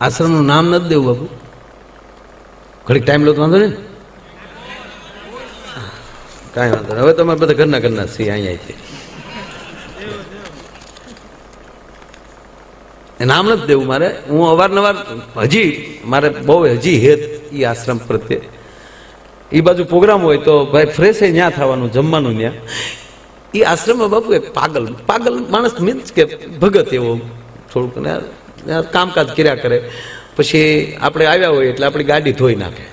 આશ્રમનું નામ નથી દેવું બાપુ. ઘડીક ટાઈમ લો તો વાંધો ને? કાંઈ વાંધો નહીં. હવે તમારે બધા ઘરના ઘરના સિંહ અહીંયા છે નામ નથી દેવું મારે. હું અવારનવાર, હજી, મારે બહુ હજી હેત એ આશ્રમ પ્રત્યે. એ બાજુ પ્રોગ્રામ હોય તો ભાઈ ફ્રેશ ત્યાં થવાનું, જમવાનું ત્યાં એ આશ્રમમાં બાપુ એક પાગલ પાગલ માણસ મીન્સ કે ભગત એવો. થોડુંક ને કામકાજ કર્યા કરે. પછી આપણે આવ્યા હોય એટલે આપણી ગાડી ધોઈ નાખે.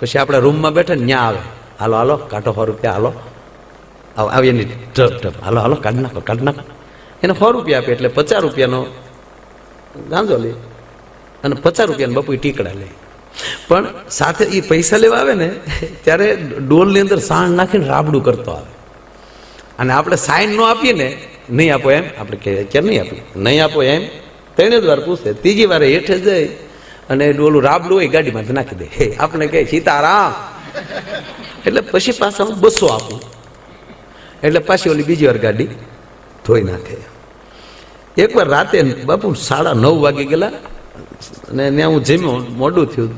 પછી આપણા રૂમમાં બેઠા ને ત્યાં આવે. હાલો હાલો, કાંટો સો રૂપિયા, હાલો. આવો એની ઢબ ઢબ હાલો હાલો, કાઢી નાખો, કાઢ નાખો. એને સો રૂપિયા આપે એટલે પચાસ રૂપિયાનો ગાંજો લે અને પચાસ રૂપિયાનો બાપુ ટીકડા લે. પણ સાથે એ પૈસા લેવા આવે ને, ત્યારે ડોલની અંદર સાણ નાખીને રાબડું કરતો આવે. અને આપણે સાઈન ન આપીએ ને, નહીં આપો એમ. આપણે કે નહીં આપીએ? નહીં આપો એમ. ત્રણે જ વાર પૂછે, ત્રીજી વારે હેઠે જઈ. અને ડોલું રાબડું હોય ગાડીમાંથી નાખી દે. હે આપણે કહે, સીતારામ. એટલે પછી પાછા હું બસો આપું. એટલે પાછી ઓલી બીજી વાર ગાડી ધોઈ નાખે. એકવાર રાતે બાપુ સાડા નવ વાગી ગયેલા અને ત્યાં હું જીમ્યો મોડું થયું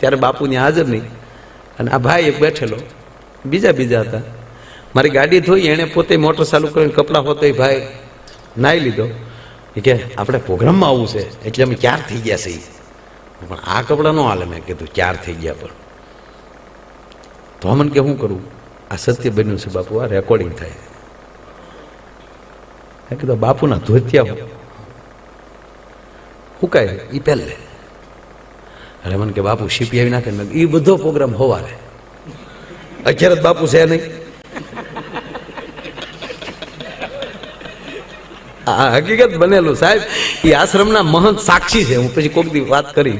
ત્યારે બાપુ ત્યાં હાજર નહીં અને આ ભાઈ એક બેઠેલો, બીજા બીજા હતા. મારી ગાડી ધોઈ, એણે પોતે મોટર ચાલુ કરીને કપડાં હોતો એ ભાઈ નાહી લીધો. કે, આપણે પ્રોગ્રામમાં આવવું છે, એટલે અમે ક્યાર થઈ ગયા છે પણ આ કપડાં ન હાલે મેં કીધું ક્યાર થઈ ગયા પણ. તો મને કે શું કરું? આ સત્ય બન્યું છે બાપુ, આ રેકોર્ડિંગ થાય. મેં કીધું, બાપુના ધોતિયા હુકાય એ પહેલે અરે મને કે, બાપુ શીપી આવી નાખે એ બધો પ્રોગ્રામ હોવા રે અત્યારે બાપુ છે નહીં. આ હકીકત બનેલું સાહેબ. એ આશ્રમના મહંત સાક્ષી છે. હું પછી કોઈક દી વાત કરી.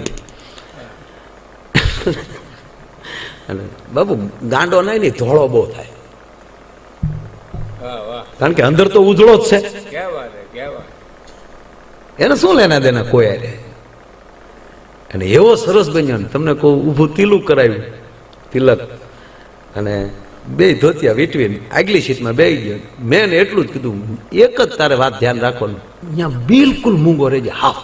અને બાબુ ગાંડો નહીં ને ધોળો બહુ થાય. કારણ કે અંદર તો ઉજળો જ છે. એને શું લેના દેના કોઈ હારે અને એવો સરસ બન્યો તમને કોઈ ઊભું તિલુક કરાવ્યું. તિલક. અને બે ધોતિયા વીટવીને આગલી સીટમાં બે ગયો. મેં એટલું જ કીધું, એક જ તારે વાત ધ્યાન રાખવાનું. અહીંયા બિલકુલ મૂંગો રહેજે હા.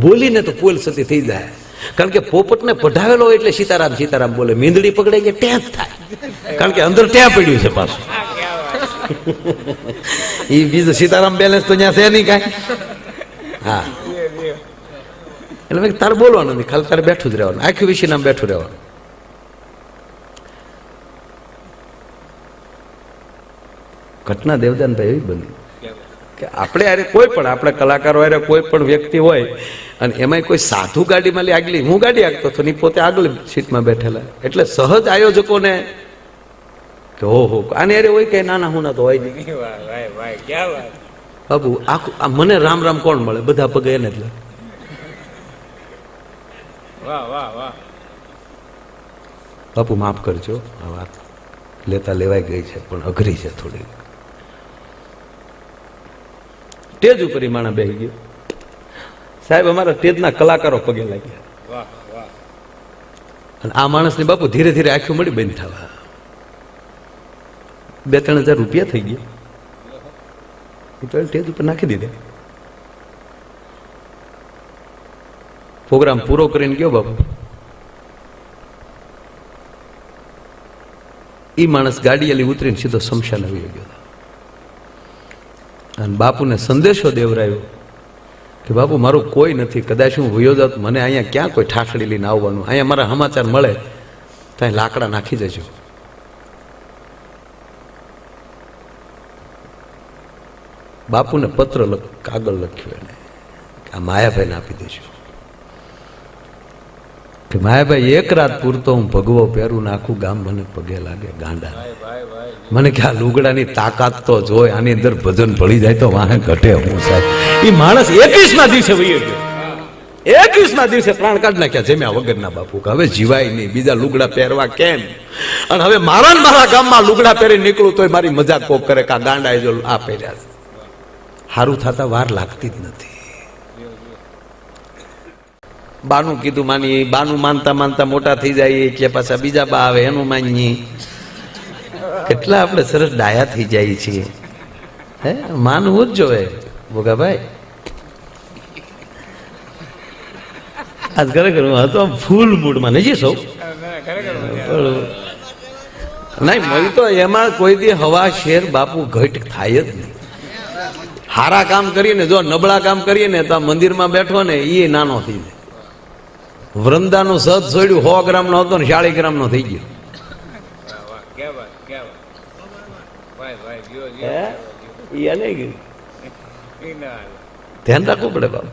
બોલીને તો પોલ સતી થઈ જાય. કારણ કે પોપટને પઢાવેલો એટલે સીતારામ સીતારામ બોલે. મીંદડી પકડે કે ટેપ થાય. કારણ કે અંદર ત્યાં પડ્યું છે પાછું. એ બીજું સીતારામ બેલેન્સ તો ત્યાં છે નહીં કાંઈ. હા. છે. એટલે તારે બોલવાનું નહીં, ખાલી તારે બેઠું જ રહેવાનું. આખી વિશે નામ બેઠું રહેવાનું. ઘટના દેવદાનભાઈ એવી બની. કે આપણે અરે કોઈ પણ આપણે કલાકારો અરે કોઈ પણ વ્યક્તિ હોય અને એમાંય કોઈ સાધુ ગાડીમાં લઈ આગલી હું ગાડી આગતો હતો ની પોતે આગળ સીટમાં બેઠેલા. એટલે સહજ આયોજકોને કે ઓહો આને અરે હોય કે નાના હું ના તો હોય નહીં. બાબુ આખું આ મને રામ રામ કોણ મળે? બધા પગે એને જ લાગે. વાહ વાહ વાહ. બાપુ માફ કરજો આ વાત લેતા લેવાઈ ગઈ છે પણ અઘરી છે થોડી સ્ટેજ ઉપર એ માણસ બેસી ગયો. સાહેબ અમારા સ્ટેજના કલાકારો પગે લાગ્યા. અને આ માણસની બાપુ ધીરે ધીરે આંખો મળી બંધ થવા. બે ત્રણ હજાર રૂપિયા થઈ ગયા. એ તો સ્ટેજ ઉપર નાખી દીધા. પ્રોગ્રામ પૂરો કરીને ગયો બાપુ. એ માણસ ગાડી એલી ઉતરીને સીધો શમશાન આવી ગયો. અને બાપુને સંદેશો દેવરાયો કે બાપુ, મારું કોઈ નથી. કદાચ હું વયો જાત, મને અહીંયા ક્યાં કોઈ ઠાઠડી લઈને આવવાનું? અહીંયા મારા સમાચાર મળે ત્યાં લાકડા નાખી જજો બાપુને પત્ર લખ, કાગળ લખ્યું એને આ માયાભાઈને આપી દેજો. કે માયાભાઈ એક રાત પૂરતો હું ભગવો પહેરું ને આખું ગામ મને પગે લાગે ગાંડા મને કે, આ લુગડાની તાકાત તો જોઈ આની અંદર ભજન ભળી જાય તો વાહે ઘટે હું સાહેબ. એ માણસ એકવીસમાં દિવસે વહી ગયો. એકવીસમાં દિવસે પ્રાણ કાઢ નાખ્યા, જમ્યા વગરના બાપુ કે, હવે જીવાય નહીં, બીજા લુગડા પહેરવા કેમ? અને હવે મારા મારા ગામમાં લુગડા પહેરી નીકળું તોય મારી મજાક કોક કરે કે આ ગાંડા જો આ પહેર્યા સારું થતા વાર લાગતી જ નથી. બાનું કીધું, માની, બાનું માનતા માનતા મોટા થઈ જાય કે પાછા બીજા બા આવે, એનું માનીએ. કેટલા આપણે સરસ ડાયા થઈ જાય છીએ. હે, માનવું જ જોવે, ભોગાભાઈ. આજ ખરેખર હું હતો ફૂલ મૂડમાં નજી સૌ. નહીં મળી તો એમાં કોઈ દી હવા, શેર, બાપુ ઘટ થાય જ નહીં. હારા કામ કરીએ ને, જો નબળા કામ કરીએ ને, તો મંદિરમાં બેઠો ને એ નાનો થઈ જાય. વૃંદાનું સદ છોડ્યું સો ગ્રામનો હતો ને ચાળી ગ્રામ નો થઈ ગયો. ના. ધ્યાન રાખવું પડે બાપ.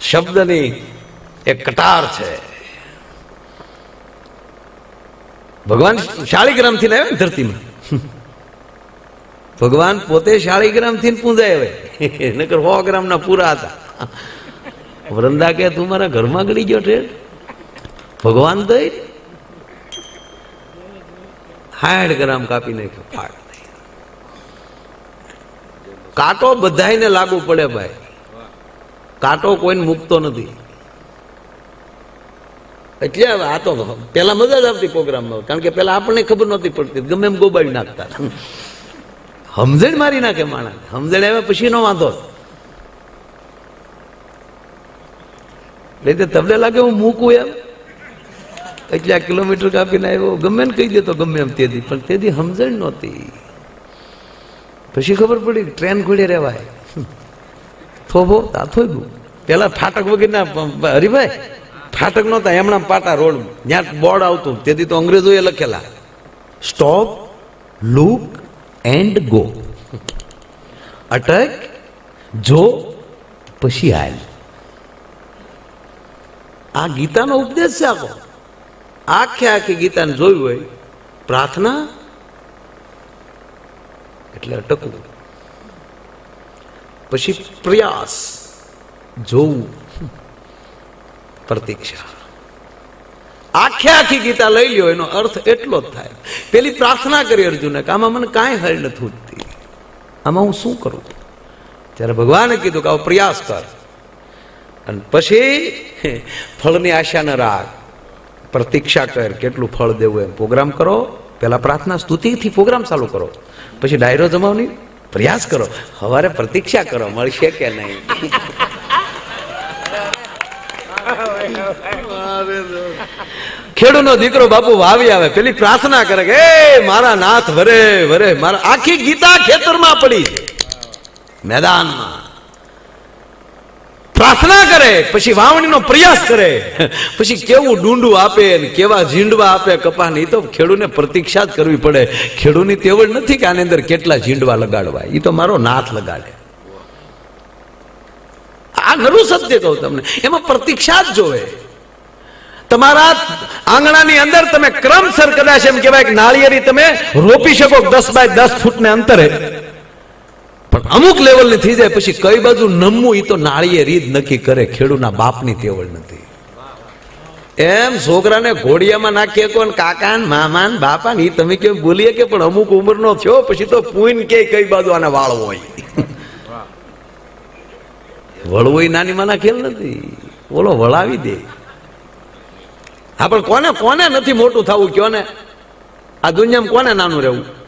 શબ્દની એક કટાર છે. ભગવાન શાળીગ્રામથી લાવ્યો ને ધરતીમાં. ભગવાન પોતે શાળીગ્રામથી પૂંજાય હવે. નકર સો ગ્રામ ના પૂરા હતા. વૃંદા કે તું મારા ઘરમાં ગળી ગયો છે ભગવાન તો હાડ ગ્રામ કાપી નાખ્યો, ફાડ કાંટો બધાને લાગુ પડે ભાઈ. કાંટો કોઈને મૂકતો નથી. એટલે આ તો પેલા મજા જ આવતી પ્રોગ્રામમાં, કારણ કે પેલા આપણને ખબર નહોતી પડતી, ગમે એમ ગોબાડી નાખતા. સમજણ મારી નાખે માણસ. સમજણ આવ્યા પછી નો વાંધો. એટલે તમને લાગે હું મૂકું એમ? આ કિલોમીટર કાપીને આવ્યો. ગમે ને કહી દેતો ગમે એમ તેથી પણ તેથી સમજણ નહોતી. પછી ખબર પડી ટ્રેન ઘોડે રહેવાય. થોભો આ થોભું પેલા ફાટક વગેરેના હરીભાઈ, ફાટક નહોતા, એમણા પાટા રોડ જ્યાં બોર્ડ આવતું. તેથી તો અંગ્રેજોએ લખેલા. સ્ટોપ લુક એન્ડ ગો અટક, જો, પછી હાલ. આ ગીતાનો ઉપદેશ છે આખો. આખે આખી ગીતાને જોયું હોય, પ્રાર્થના એટલે અટકવું. પછી પ્રયાસ, જોવું. પ્રતીક્ષા. આખે આખી ગીતા લઈ લ્યો, એનો અર્થ એટલો જ થાય. પેલી પ્રાર્થના કરી અર્જુને કે આમાં મને કાંઈ હળ નથી. ઉઠતી આમાં હું શું કરું? ત્યારે ભગવાને કીધું કે આવો પ્રયાસ કર. અને પછી ફળની આશા ન રાખ પ્રતીક્ષા કર કેટલું ફળ દેવું એમ. પ્રોગ્રામ કરો પેલા પ્રાર્થના સ્તુતિથી પ્રોગ્રામ ચાલુ કરો. પછી ડાયરો જમાવની પ્રયાસ કરો. હવારે પ્રતીક્ષા કરો, મળશે કે નહીં? ખેડૂનો દીકરો બાપુ વાવી આવે, પેલી પ્રાર્થના કરે કે મારા નાથ વરે વરે, મારા આખી ગીતા ખેતરમાં પડી છે. મેદાનમાં. પ્રાર્થના કરે, પછી વાવણીનો પ્રયાસ કરે. પછી કેવું ડુંડું આપે ને કેવા ઝીંડવા આપે કપાને એ તો ખેડૂને પ્રતીક્ષા જ કરવી પડે. ખેડૂની તેવડ નથી કે આની અંદર કેટલા ઝીંડવા લગાડવા. એ તો મારો નાથ લગાડે. આ નરું સત્ય કહું તમને. એમાં પ્રતીક્ષા જ જોવે. તમારા આંગણાની અંદર તમે ક્રમસર કદાચ એમ કહેવાય કે નાળિયેરી તમે રોપી શકો દસ બાય દસ ફૂટને અંતરે. અમુક લેવલની થઈ જાય, પછી કઈ બાજુ નમવું એ તો નાળીએ રીત નક્કી કરે, ખેડૂના બાપની તેવળ નથી. એમ છોકરાને ઘોડિયામાં નાખીએ કોણ કાકા ને મામા ને બાપા ને તમે કેમ બોલીએ કે પણ અમુક ઉંમરનો થયો, પછી તો પૂન કે કઈ બાજુ આને વાળવો હોય. વળવો નાની માના ખેલ નથી. બોલો વળાવી દે. હા, પણ કોને કોને નથી મોટું થવું, કયો ને? આ દુનિયામાં કોને નાનું રહેવું?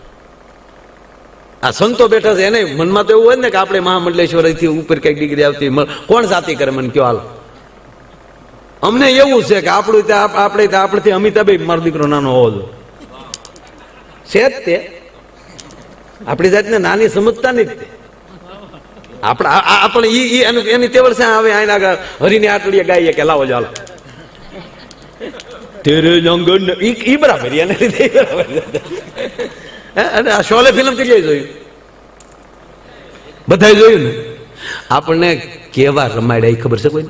આ સંતો બેઠા છે એને મનમાં તો એવું હોય ને કે આપણે મહામંડલેશ્વરથી ઉપર કંઈક ડિગ્રી આવતી કોણ જાતિ કરે મને કયો હાલ? અમને એવું છે કે આપણું ત્યાં આપણે ત્યાં આપણેથી અમિતાભાઈ મારો દીકરો નાનો હોવો છે જ તે. આપણી જાતને નાની સમજતા નહીં તે. આપણે આપણે ઈ એનું એની તેવડ છે હવે આઈને આગળ હરીની આટલીએ ગાઈએ કે લાવો ચાલો તેરે જંગલ ઈ બરાબર એને બરાબર. હે? અને આ શોલે ફિલ્મ કેટલી જોયું બધાય જોયું ને? આપણને કેવા રમાડ્યા એ ખબર છે કોઈ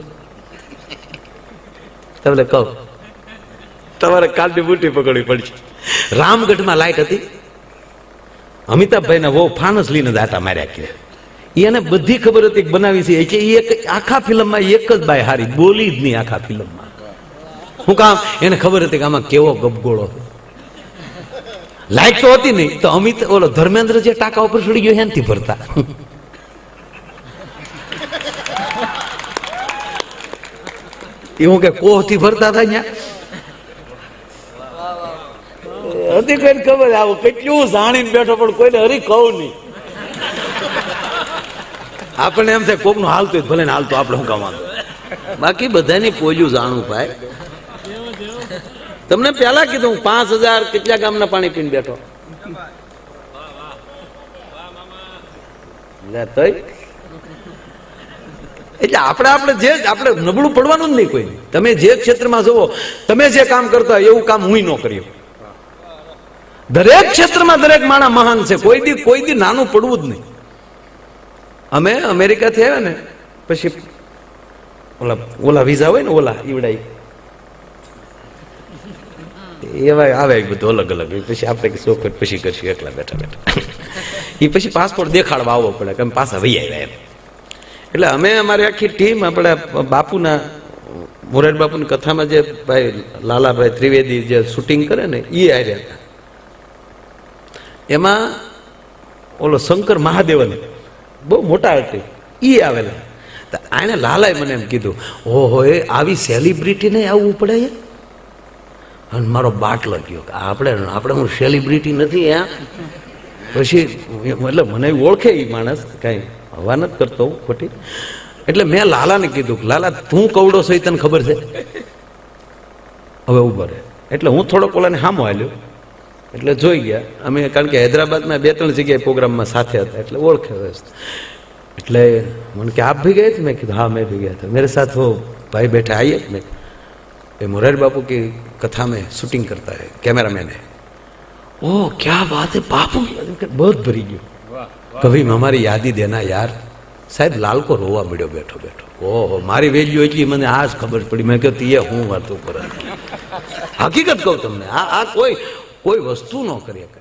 તમને કહો. તમારે કાલની બુટી પકડવી પડશે. રામગઢમાં લાઈટ હતી. અમિતાભભાઈને વો ફાનસ લઈને દાટા માર્યા કે. એને બધી ખબર હતી બનાવી છે. કે એક આખા ફિલ્મમાં એક જ બાય હારી. બોલી જ નહીં આખા ફિલ્મમાં. હું કામ? એને ખબર હતી કે આમાં કેવો ગપગોળો લાઈક તો હતી નહીં. તો અમિત ઓલો ધર્મેન્દ્ર જે ટાકા ઉપર ચડી ગયો એનથી ભરતા. એવું કે કોહથી ભરતા હતા ત્યાં હતી કઈ ખબર આવું કેટલું જાણીને બેઠો પણ કોઈને હરી કહું નહીં. આપણને એમ થાય કોકનું હાલતું ભલે ને હાલતું આપણે શું કમાતું બાકી બધાની પોજું જાણું ભાઈ. તમને પહેલા કીધું હું પાંચ હજાર કેટલા ગામના પાણી પીને બેઠો? એટલે આપણે આપણે જે, આપણે નબળું પડવાનું જ નહીં કોઈ. તમે જે ક્ષેત્રમાં જુઓ, તમે જે કામ કરતા એવું કામ હું ન કર્યું. દરેક ક્ષેત્રમાં દરેક માણસ મહાન છે. કોઈ દી કોઈ દી નાનું પડવું જ નહીં. અમે અમેરિકાથી આવ્યા ને, પછી ઓલા ઓલા વિઝા હોય ને, ઓલા ઈવડાઈ. એવા આવે બધું અલગ અલગ. પછી આપણે કે શોખ પછી કરશું, એકલા બેઠા બેઠા. એ પછી પાસપોર્ટ દેખાડવા આવવો પડે, કે પાછા વહી આવ્યા એમ. એટલે અમે, અમારી આખી ટીમ આપણે બાપુના, મોરારી બાપુની કથામાં જે ભાઈ લાલાભાઈ ત્રિવેદી જે શૂટિંગ કરે ને એ આવ્યા હતા. એમાં ઓલો શંકર મહાદેવન, બહુ મોટા હતી એ આવેલા. આણે લાલાએ મને એમ કીધું ઓહો એ આવી સેલિબ્રિટીને આવવું પડે છે અને મારો બાટ લગ્યો કે આપણે આપણે હું સેલિબ્રિટી નથી આ પછી એટલે મને ઓળખે એ માણસ, કાંઈ હવા નથી કરતો હું ખોટી. એટલે મેં લાલાને કીધું લાલા, તું કવડો છે તને ખબર છે? હવે ઊભો રહે. એટલે હું થોડોક ઓલાને હામો હાલ્યો એટલે જોઈ ગયા. અમે, કારણ કે હૈદરાબાદમાં બે, ત્રણ જગ્યાએ પ્રોગ્રામમાં સાથે હતા, એટલે ઓળખે એટલે મને કે, આપ ભી ગયે મેં કીધું, હા, મેં ભી ગયા હતા. મેરે સાથ ભાઈ બેઠા આઈએ, મેં आइए मैं ये मुरारी बापू की कथा में शूटिंग करता है कैमरा मैन है ओह क्या बात है बापू बहुत भरी गयो વાહ કભી હમારી યાદી દેના યાર સાહેબ લાલકો રોવા મળ્યો બેઠો બેઠો ઓહો મારી વેલ્યુ એટલી મને આ જ ખબર પડી મેં કહ્યું તીએ હું વાતું કરે હકીકત કહું તમને આ આ કોઈ કોઈ વસ્તુ ન કરી શકે